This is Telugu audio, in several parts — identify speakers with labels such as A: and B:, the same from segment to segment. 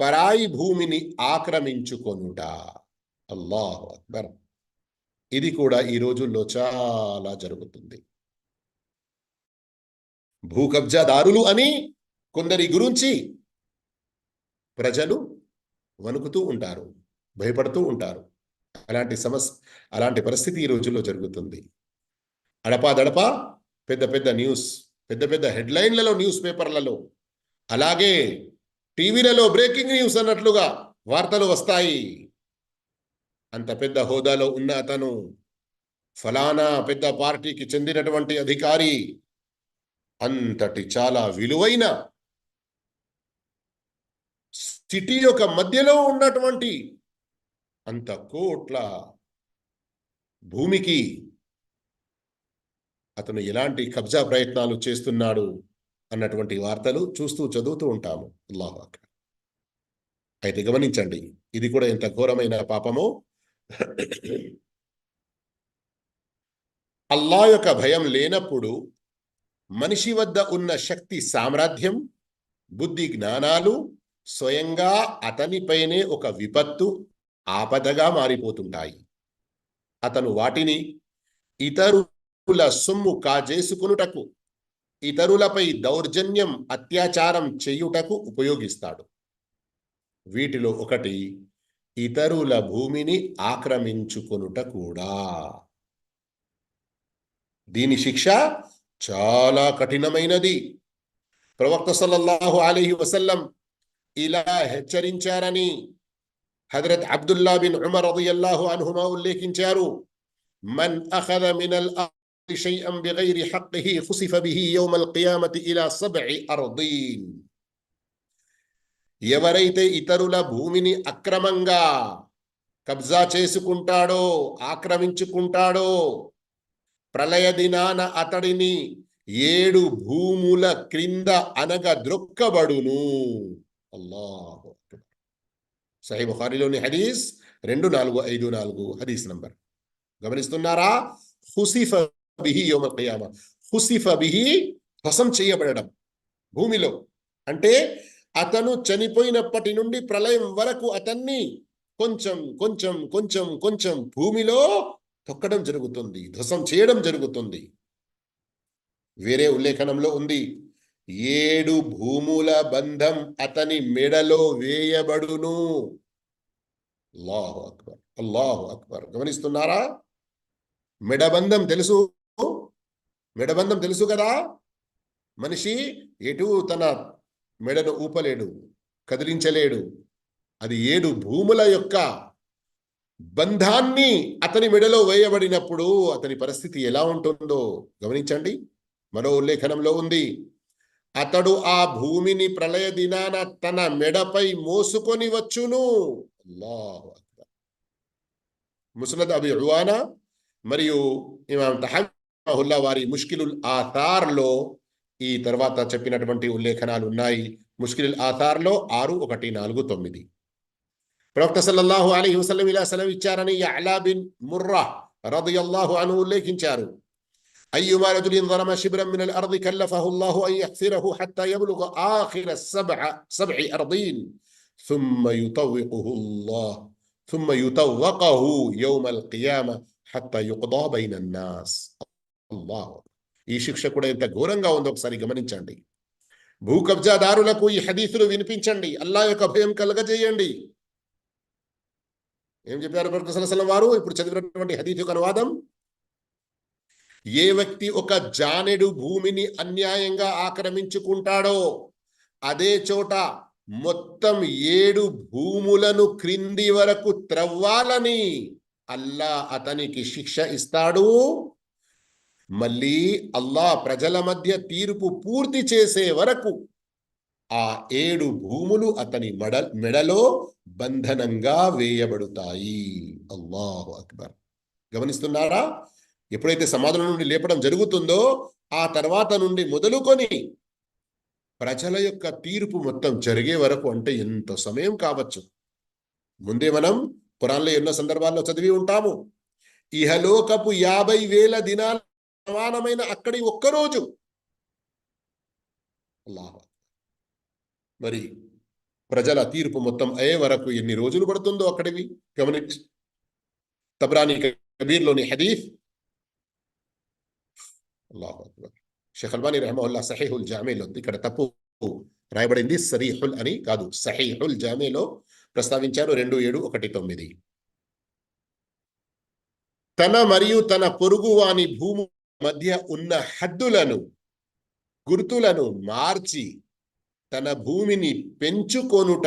A: పరాయి భూమిని ఆక్రమించుకొనుట. అల్లాహ్ అక్బర్. ఇది కూడా ఈ రోజుల్లో చాలా జరుగుతుంది. భూ కబ్జాదారులు అని కొందరి గురించి ప్రజలు వణుకుతూ ఉంటారు భయపడుతూ ఉంటారు. అలాంటి సమస్య అలాంటి పరిస్థితి ఈ రోజుల్లో జరుగుతుంది. అడపా దడపా పెద్ద పెద్ద న్యూస్ పెద్ద పెద్ద హెడ్లైన్లలో న్యూస్ పేపర్లలో. అలాగే టీవీలలో బ్రేకింగ్ న్యూస్ అన్నట్లుగా వార్తలు వస్తాయి. అంత పెద్ద హోదాలో ఉన్న అతను ఫలానా పెద్ద పార్టీకి చెందినటువంటి అధికారి అంతటి చాలా విలువైన సిటీ యొక్క మధ్యలో ఉన్నటువంటి అంత కోట్ల భూమికి అతను ఎలాంటి కబ్జా ప్రయత్నాలు చేస్తున్నాడు? అన్నటువంటి వార్తలు చూస్తూ చదువుతూ ఉంటాము. అల్లాహు అయితే గమనించండి ఇది కూడా ఎంత ఘోరమైన పాపమో? అల్లా యొక్క భయం లేనప్పుడు మనిషి వద్ద ఉన్న శక్తి సామ్రాజ్యం బుద్ధి జ్ఞానాలు స్వయంగా అతనిపైనే ఒక విపత్తు ఆపదగా మారిపోతుంటాయి. అతను వాటిని ఇతరుల సొమ్ము కాజేసుకునుటకు ఇతరులపై దౌర్జన్యం అత్యాచారం చేయుటకు ఉపయోగిస్తాడు. వీటిలో ఒకటి ఇతరుల భూమిని ఆక్రమించుకొనుట కూడా. దీని శిక్ష చాలా కఠినమైనది. ప్రవక్త సల్లల్లాహు అలీహి వసల్లం ఇలా హెచ్చరించారని హజరత్ అబ్దుల్లా బిన్ ఉమర్ రదియల్లాహు అన్హుమా ఉల్లేఖించారు. మన్ అఖద మినల్ شيئا بغير حقه خسف به يوم القيامة إلى ఇలా أرضين. ఎవరైతే ఇతరుల భూమిని అక్రమంగా కబ్జా చేసుకుంటాడో ఆక్రమించుకుంటాడో ప్రళయ దినాన అతడిని ఏడు భూముల క్రింద అనగ ద్రొక్కబడును. అల్లాహు హరీస్ సహీ హదీస్ రెండు నాలుగు ఐదు నాలుగు హదీస్ నంబర్. గమనిస్తున్నారా? హుసిఫ బిహి యోమ కయామ హుసిఫ బిహి ధ్వసం చేయబడడం భూమిలో. అంటే అతను చనిపోయినప్పటి నుండి ప్రళయం వరకు అతన్ని కొంచెం కొంచెం కొంచెం కొంచెం భూమిలో తొక్కడం జరుగుతుంది ధ్వసం చేయడం జరుగుతుంది. వేరే ఉల్లేఖనంలో ఉంది ఏడు భూముల బంధం అతని మెడలో వేయబడును. అల్లాహు అక్బర్ అల్లాహు అక్బర్. గమనిస్తున్నారా? మెడబంధం తెలుసు? మెడబంధం తెలుసు కదా? మనిషి ఎటు తన మెడను ఊపలేడు కదిలించలేడు. అది ఏడు భూముల యొక్క బంధాన్ని అతని మెడలో వేయబడినప్పుడు అతని పరిస్థితి ఎలా ఉంటుందో గమనించండి. మరో ఉల్లేఖనంలో ఉంది అతడు ఆ భూమిని ప్రళయ దినాన తన మెడపై మోసుకొని వచ్చును. ముసనద్ అబి మరియు ఇమాం తహల్లా వారి ముష్కిలుల్ ఆథార్లో ఈ తర్వాత చెప్పినటువంటి ఉల్లేఖనాలు ఉన్నాయి ముష్కిలుల్ ఆథార్లో ఆరు ఒకటి నాలుగు తొమ్మిది ప్రవక్త సల్లల్లాహు అలైహి వసల్లం ఇలా సెలవిచ్చారని యఅలా బిన్ ముర్రా రదియల్లాహు అను ఉల్లేఖించారు أيما رجل ظلم شبرا من الأرض كلفه الله أن يحفره حتى يبلغ آخر السبع سبع أرضين ثم يطوقه الله ثم يطوقه يوم القيامة حتى يقضى بين الناس అల్లా ఈ శిక్ష కూడా ఎంత ఘోరంగా ఉందో ఒకసారి గమనించండి. భూ కబ్జాదారులకు ఈ హదీసులు వినిపించండి. అల్లా యొక్క భయం కలగజేయండి. ఏం చెప్పారు ప్రొఫెసర్ వారు? ఇప్పుడు చదివినటువంటి హదీసు యొక్క అనువాదం ఏ వ్యక్తి ఒక జానెడు భూమిని అన్యాయంగా ఆక్రమించుకుంటాడో అదే చోట మొత్తం ఏడు భూములను క్రింది వరకు త్రవ్వాలని అల్లా అతనికి శిక్ష ఇస్తాడు. మళ్ళీ అల్లా ప్రజల మధ్య తీర్పు పూర్తి చేసే వరకు ఆ ఏడు భూములు అతని మెడ మెడలో బంధనంగా వేయబడుతాయి. అల్లాహు అక్బర్. గమనిస్తున్నారా? ఎప్పుడైతే సమాధుల నుండి లేపడం జరుగుతుందో ఆ తర్వాత నుండి మొదలుకొని ప్రజల యొక్క తీర్పు మొత్తం జరిగే వరకు అంటే ఎంత సమయం కావచ్చు? ముందే మనం పురాణంలో ఎన్నో సందర్భాల్లో చదివి ఉంటాము. ఇహలోకపు యాభై వేల దినాల సమానమైన అక్కడి ఒక్కరోజు. అల్లాహ్ మరి ప్రజల తీర్పు మొత్తం అయ్యే వరకు ఎన్ని రోజులు పడుతుందో అక్కడివి? గమనించి. తబ్రానీ కబీర్లోని హదీఫ్ అల్లాహు అక్బర్. షేఖ్ అల్బానీ సహీహుల్ ఇక్కడ తప్పు రాయబడింది. సరీహుల్ అని కాదు. సహీహుల్ జామేలో ప్రస్తావించారు రెండు ఏడు ఒకటి తొమ్మిది. తన మరియు తన పొరుగు వాని భూము మధ్య ఉన్న హద్దులను గుర్తులను మార్చి తన భూమిని పెంచుకొనుట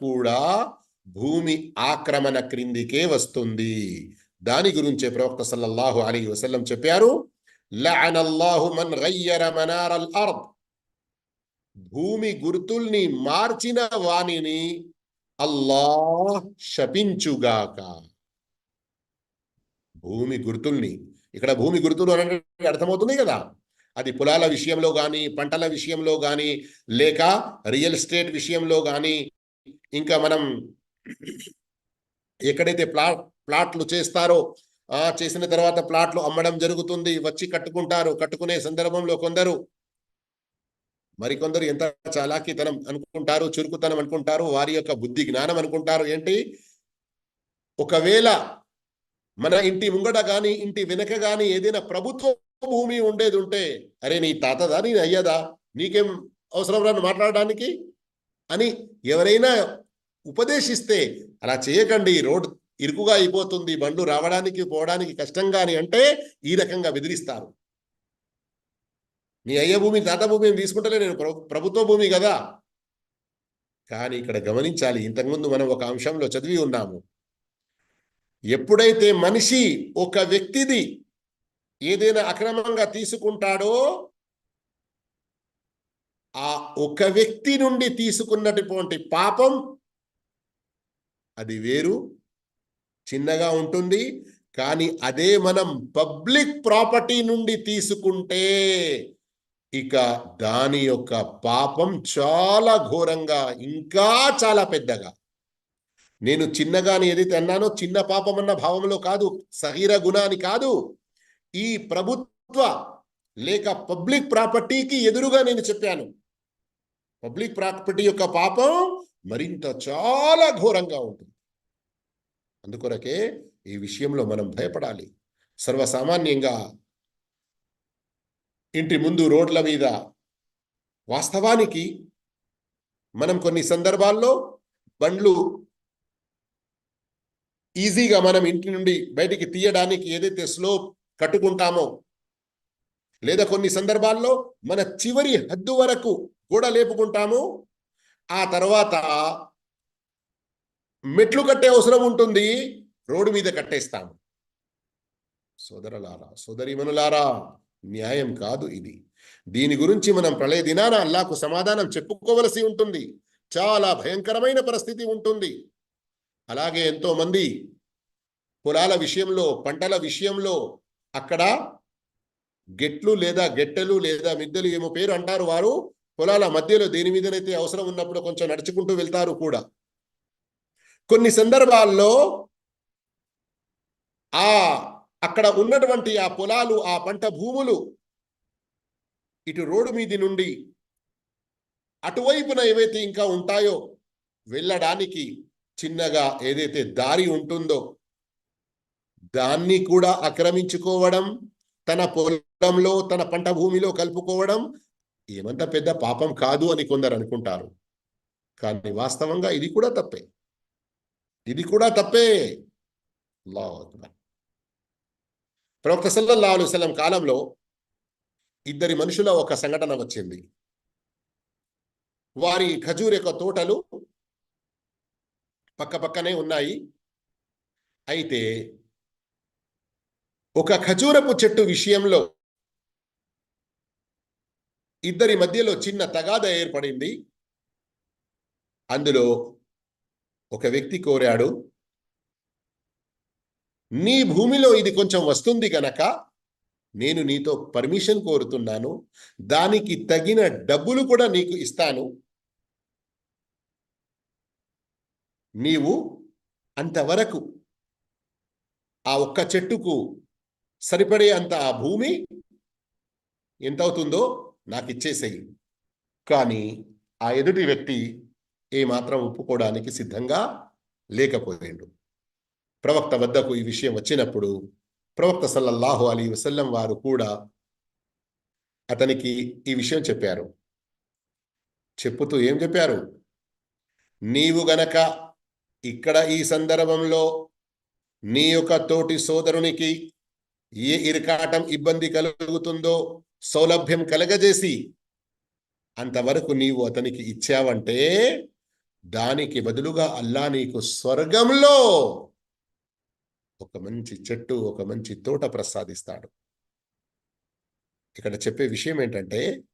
A: కూడా భూమి ఆక్రమణ క్రిందికే వస్తుంది. దాని గురించే ప్రవక్త సల్లల్లాహు అలీ వసల్లం చెప్పారు భూమి గుర్తుల్ని మార్చిన వాణిని అల్లాహ్ శపించుగాక. భూమి గుర్తుల్ని ఇక్కడ భూమి గుర్తులు అని అర్థమవుతుంది కదా. అది పొలాల విషయంలో కానీ పంటల విషయంలో కానీ లేక రియల్ ఎస్టేట్ విషయంలో కానీ ఇంకా మనం ఎక్కడైతే ప్లాట్ ప్లాట్లు చేస్తారో ఆ చేసిన తర్వాత ప్లాట్లు అమ్మడం జరుగుతుంది వచ్చి కట్టుకుంటారు కట్టుకునే సందర్భంలో కొందరు మరికొందరు ఎంత చాలాకితనం అనుకుంటారు చురుకుతనం అనుకుంటారు వారి యొక్క బుద్ధి జ్ఞానం అనుకుంటారు ఏంటి? ఒకవేళ మన ఇంటి ముంగట కానీ ఇంటి వెనక కానీ ఏదైనా ప్రభుత్వ భూమి ఉండేది ఉంటే అరే నీ తాతదా నీ అయ్యదా నీకేం అవసరం రాను మాట్లాడడానికి? అని ఎవరైనా ఉపదేశిస్తే అలా చేయకండి రోడ్ ఇరుకుగా అయిపోతుంది బండ్లు రావడానికి పోవడానికి కష్టంగాని అంటే ఈ రకంగా బెదిరిస్తారు. నీ అయ్య భూమి తాత భూమి ఏం తీసుకుంటలే నేను ప్రభుత్వ భూమి కదా. కానీ ఇక్కడ గమనించాలి ఇంతకుముందు మనం ఒక అంశంలో చదివి ఉన్నాము. ఎప్పుడైతే మనిషి ఒక వ్యక్తిది ఏదైనా అక్రమంగా తీసుకుంటాడో ఆ ఒక వ్యక్తి నుండి తీసుకున్నటువంటి పాపం అది వేరు చిన్నగా ఉంటుంది. కానీ అదే మనం పబ్లిక్ ప్రాపర్టీ నుండి తీసుకుంటే ఇక దాని యొక్క పాపం చాలా ఘోరంగా ఇంకా చాలా పెద్దగా. నేను చిన్నగాని ఏదైతే అన్నానో చిన్న పాపం అన్న భావంలో కాదు సహీర గుణ అని కాదు. ఈ ప్రభుత్వ లేక పబ్లిక్ ప్రాపర్టీకి ఎదురుగా నేను చెప్పాను. పబ్లిక్ ప్రాపర్టీ యొక్క పాపం మరింత చాలా ఘోరంగా ఉంటుంది. అందుకొరకే ఈ విషయంలో మనం భయపడాలి. సర్వసామాన్యంగా ఇంటి ముందు రోడ్ల మీద వాస్తవానికి మనం కొన్ని సందర్భాల్లో బండ్లు ఈజీగా మనం ఇంటి నుండి బయటికి తీయడానికి ఏదైతే స్లోప్ కట్టుకుంటామో లేదా కొన్ని సందర్భాల్లో మన చివరి హద్దు వరకు కూడా లేపుకుంటాము ఆ తర్వాత మెట్లు కట్టే అవసరం ఉంటుంది రోడ్డు మీద కట్టేస్తాము. సోదరలారా సోదరిమనులారా న్యాయం కాదు ఇది. దీని గురించి మనం ప్రళయ దినాన అల్లాకు సమాధానం చెప్పుకోవలసి ఉంటుంది. చాలా భయంకరమైన పరిస్థితి ఉంటుంది. అలాగే ఎంతో మంది పొలాల విషయంలో పంటల విషయంలో అక్కడ గెట్లు లేదా గెట్టెలు లేదా మిద్దెలు ఏమో పేరు అంటారు వారు. పొలాల మధ్యలో దేని మీదనైతే అవసరం ఉన్నప్పుడు కొంచెం నడుచుకుంటూ వెళ్తారు కూడా. కొన్ని సందర్భాల్లో ఆ అక్కడ ఉన్నటువంటి ఆ పొలాలు ఆ పంట భూములు ఇటు రోడ్డు మీది నుండి అటువైపున ఏవైతే ఇంకా ఉంటాయో వెళ్ళడానికి చిన్నగా ఏదైతే దారి ఉంటుందో దాన్ని కూడా ఆక్రమించుకోవడం తన పొలంలో తన పంట భూమిలో కలుపుకోవడం ఏమంత పెద్ద పాపం కాదు అని కొందరు అనుకుంటారు. కానీ వాస్తవంగా ఇది కూడా తప్పే. ఇది కూడా తప్పే. లా ప్రవక్త సల్లల్లా అలైహి కాలంలో ఇద్దరి మనుషుల ఒక సంఘటన వచ్చింది. వారి ఖజూర్ యొక్క తోటలు పక్క పక్కనే ఉన్నాయి. అయితే ఒక ఖజూరపు చెట్టు విషయంలో ఇద్దరి మధ్యలో చిన్న తగాద ఏర్పడింది. అందులో ఒక వ్యక్తి కోరాడు నీ భూమిలో ఇది కొంచెం వస్తుంది గనక నేను నీతో పర్మిషన్ కోరుతున్నాను. దానికి తగిన డబ్బులు కూడా నీకు ఇస్తాను. నీవు అంతవరకు ఆ ఒక్క చెట్టుకు సరిపడే అంత ఆ భూమి ఎంత అవుతుందో నాకు ఇచ్చేసేయి కానీ ఆ ఎదుటి వ్యక్తి ఏమాత్రం ఒప్పుకోవడానికి సిద్ధంగా లేకపోయాడు. ప్రవక్త వద్దకు ఈ విషయం వచ్చినప్పుడు ప్రవక్త సల్లల్లాహు అలీ వసల్లం వారు కూడా అతనికి ఈ విషయం చెప్పారు. చెప్పుతూ ఏం చెప్పారు? నీవు గనక ఇక్కడ ఈ సందర్భంలో నీ యొక్క తోటి సోదరునికి ఏ ఇరకాటం ఇబ్బంది కలుగుతుందో సౌలభ్యం కలగజేసి అంతవరకు నీవు అతనికి ఇచ్చావంటే దానికి బదులుగా అల్లా నీకు స్వర్గంలో ఒక మంచి చెట్టు ఒక మంచి తోట ప్రసాదిస్తాడు. ఇక్కడ చెప్పే విషయం ఏంటంటే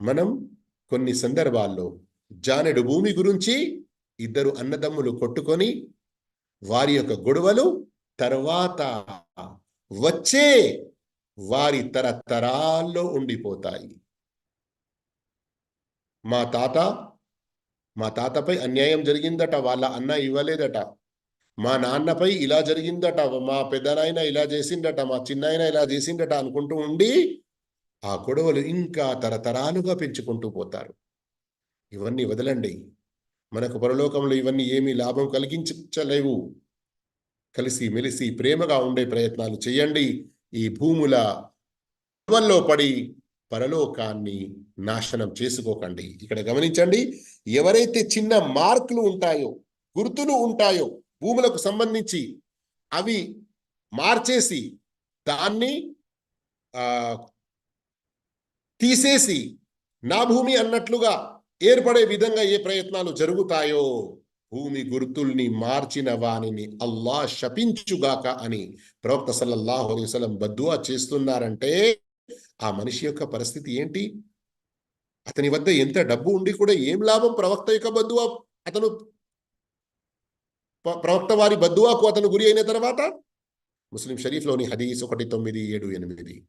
A: మనం కొన్ని సందర్భాల్లో జానెడు భూమి గురించి ఇద్దరు అన్నదమ్ములు కొట్టుకొని వారి యొక్క గొడవలు తర్వాత వచ్చే వారి తరతరాల్లో ఉండిపోతాయి. మా తాత మా తాతపై అన్యాయం జరిగిందట వాళ్ళ అన్న ఇవ్వలేదట. మా నాన్నపై ఇలా జరిగిందట మా పెద్దనాయన ఇలా చేసిందట మా చిన్నాయన ఇలా చేసిందట అనుకుంటూ ఉండి ఆ గొడవలు ఇంకా తరతరాలుగా పెంచుకుంటూ పోతారు. ఇవన్నీ వదలండి. మనకు పరలోకంలో ఇవన్నీ ఏమీ లాభం కలిగించలేవు. కలిసి మెలిసి ప్రేమగా ఉండే ప్రయత్నాలు చేయండి. ఈ భూముల గొడవల్లో పడి పరలోకాన్ని నాశనం చేసుకోకండి. ఇక్కడ గమనించండి ఎవరైతే చిన్న మార్కులు ఉంటాయో గుర్తులు ఉంటాయో భూములకు సంబంధించి అవి మార్చేసి దాన్ని తీసేసి నా భూమి అన్నట్లుగా ఏర్పడే విధంగా ఏ ప్రయత్నాలు జరుగుతాయో భూమి గుర్తుల్ని మార్చిన వానిని అల్లా శపించుగాక అని ప్రవక్త సల్లల్లాహు అలైవలం బద్దువా చేస్తున్నారంటే ఆ మనిషి యొక్క పరిస్థితి ఏంటి? అతని వద్ద ఎంత డబ్బు ఉండి కూడా ఏం లాభం ప్రవక్త యొక్క బద్దువా? అతను ప్రవక్త వారి బద్దువాకు అతను గురి అయిన తర్వాత ముస్లిం షరీఫ్లోని హదీస్ ఒకటి తొమ్మిది ఏడు ఎనిమిది.